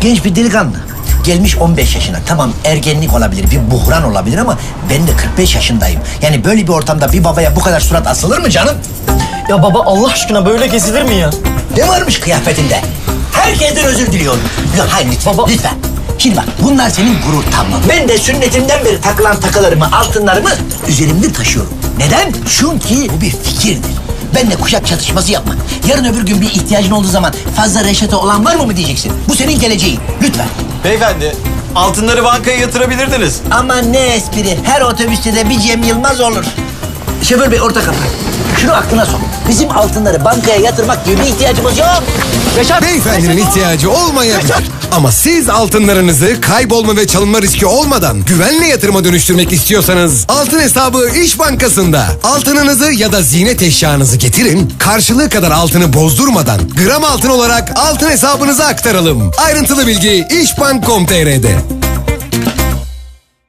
Genç bir delikanlı. Gelmiş 15 yaşına. Tamam ergenlik olabilir, bir buhran olabilir ama ben de 45 yaşındayım. Yani böyle bir ortamda bir babaya bu kadar surat asılır mı canım? Ya baba Allah aşkına böyle gezilir mi ya? Ne varmış kıyafetinde? Herkesten özür diliyorum. Ya hayır lütfen, Baba- lütfen. Şimdi bak bunlar senin gurur tamam. Ben de sünnetimden beri takılan takılarımı, altınlarımı üzerimde taşıyorum. Neden? Çünkü bu bir fikirdir. Benle kuşak çatışması yapma. Yarın öbür gün bir ihtiyacın olduğu zaman fazla reşete olan var mı mı diyeceksin. Bu senin geleceğin. Lütfen. Beyefendi, altınları bankaya yatırabilirdiniz. Aman ne espri. Her otobüste de bir Cem Yılmaz olur. Şoför bey orta kapı. Şunu aklına sok. Bizim altınları bankaya yatırmak gibi bir ihtiyacımız yok. Yaşar. Beyefendinin ihtiyacı olmayabilir. Ama siz altınlarınızı kaybolma ve çalınma riski olmadan güvenli yatırıma dönüştürmek istiyorsanız altın hesabı İş Bankası'nda. Altınınızı ya da ziynet eşyanızı getirin, karşılığı kadar altını bozdurmadan gram altın olarak altın hesabınıza aktaralım. Ayrıntılı bilgi işbank.com.tr'de.